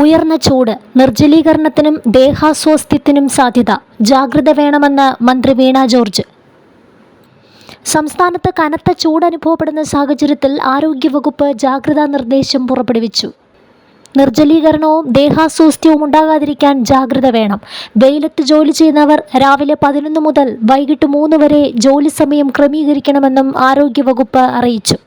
ഉയർന്ന ചൂട് നിർജലീകരണത്തിനും ദേഹാസ്വാസ്ഥ്യത്തിനും സാധ്യത. ജാഗ്രത വേണമെന്ന് മന്ത്രി വീണ ജോർജ്. സംസ്ഥാനത്ത് കനത്ത ചൂട് അനുഭവപ്പെടുന്ന സാഹചര്യത്തിൽ ആരോഗ്യവകുപ്പ് ജാഗ്രതാ നിർദ്ദേശം പുറപ്പെടുവിച്ചു. നിർജലീകരണവും ദേഹാസ്വാസ്ഥ്യവും ഉണ്ടാകാതിരിക്കാൻ ജാഗ്രത വേണം. വെയിലത്ത് ജോലി ചെയ്യുന്നവർ രാവിലെ പതിനൊന്ന് മുതൽ വൈകിട്ട് മൂന്ന് വരെ ജോലി സമയം ക്രമീകരിക്കണമെന്നും ആരോഗ്യവകുപ്പ് അറിയിച്ചു.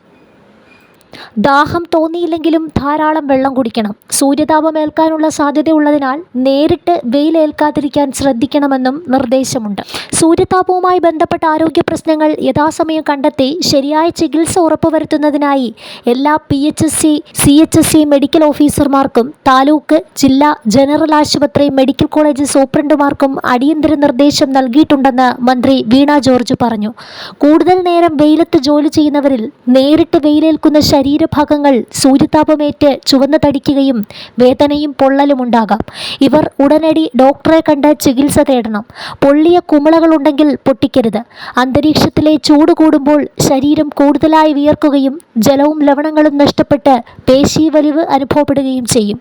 ദാഹം തോന്നിയില്ലെങ്കിലും ധാരാളം വെള്ളം കുടിക്കണം. സൂര്യതാപം ഏൽക്കാനുള്ള സാധ്യതയുള്ളതിനാൽ നേരിട്ട് വെയിലേൽക്കാതിരിക്കാൻ ശ്രദ്ധിക്കണമെന്നും നിർദ്ദേശമുണ്ട്. സൂര്യതാപവുമായി ബന്ധപ്പെട്ട ആരോഗ്യ പ്രശ്നങ്ങൾ യഥാസമയം കണ്ടെത്തി ശരിയായ ചികിത്സ ഉറപ്പുവരുത്തുന്നതിനായി എല്ലാ P H S C C H S C medical ഓഫീസർമാർക്കും താലൂക്ക് ജില്ലാ ജനറൽ ആശുപത്രി മെഡിക്കൽ കോളേജ് സൂപ്രണ്ടുമാർക്കും അടിയന്തര നിർദ്ദേശം നൽകിയിട്ടുണ്ടെന്ന് മന്ത്രി വീണ ജോർജ് പറഞ്ഞു. കൂടുതൽ നേരം വെയിലത്ത് ജോലി ചെയ്യുന്നവരിൽ നേരിട്ട് വെയിലേൽക്കുന്ന ശരീരഭാഗങ്ങൾ സൂര്യതാപമേറ്റ് ചുവന്നു തടിക്കുകയും വേദനയും പൊള്ളലും ഉണ്ടാകാം ഇവർ ഉടനടി ഡോക്ടറെ കണ്ട് ചികിത്സ തേടണം. പൊള്ളിയ കുമിളകളുണ്ടെങ്കിൽ പൊട്ടിക്കരുത്. അന്തരീക്ഷത്തിലെ ചൂട് കൂടുമ്പോൾ ശരീരം കൂടുതലായി വിയർക്കുകയും ജലവും ലവണങ്ങളും നഷ്ടപ്പെട്ട് പേശീവലിവ് അനുഭവപ്പെടുകയും ചെയ്യും.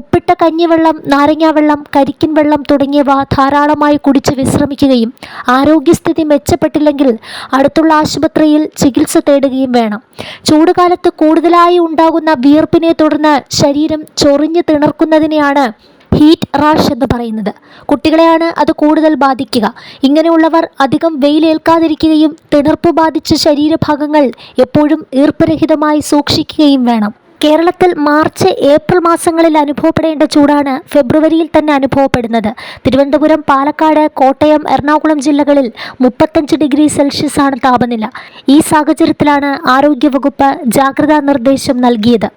ഉപ്പിട്ട കഞ്ഞിവെള്ളം നാരങ്ങാവെള്ളം കരിക്കിൻ വെള്ളം തുടങ്ങിയവ ധാരാളമായി കുടിച്ച് വിശ്രമിക്കുകയും ആരോഗ്യസ്ഥിതി മെച്ചപ്പെട്ടില്ലെങ്കിൽ അടുത്തുള്ള ആശുപത്രിയിൽ ചികിത്സ തേടുകയും വേണം. ചൂടുകാലത്ത് കൂടുതലായി ഉണ്ടാകുന്ന വിയർപ്പിനെ തുടർന്ന് ശരീരം ചൊറിഞ്ഞു തിണർക്കുന്നതിനെയാണ് ഹീറ്റ് റാഷ് എന്ന് പറയുന്നത്. കുട്ടികളെയാണ് അത് കൂടുതൽ ബാധിക്കുക. ഇങ്ങനെയുള്ളവർ അധികം വെയിലേൽക്കാതിരിക്കുകയും തിണർപ്പ് ബാധിച്ച ശരീരഭാഗങ്ങൾ എപ്പോഴും ഈർപ്പരഹിതമായി സൂക്ഷിക്കുകയും വേണം. കേരളത്തിൽ മാർച്ച് ഏപ്രിൽ മാസങ്ങളിൽ അനുഭവപ്പെടേണ്ട ചൂടാണ് ഫെബ്രുവരിയിൽ തന്നെ അനുഭവപ്പെടുന്നത്. തിരുവനന്തപുരം പാലക്കാട് കോട്ടയം എറണാകുളം ജില്ലകളിൽ മുപ്പത്തഞ്ച് ഡിഗ്രി സെൽഷ്യസാണ് താപനില. ഈ സാഹചര്യത്തിലാണ് ആരോഗ്യവകുപ്പ് ജാഗ്രതാ നിർദ്ദേശം നൽകിയത്.